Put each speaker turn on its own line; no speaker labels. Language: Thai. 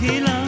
ที่เรา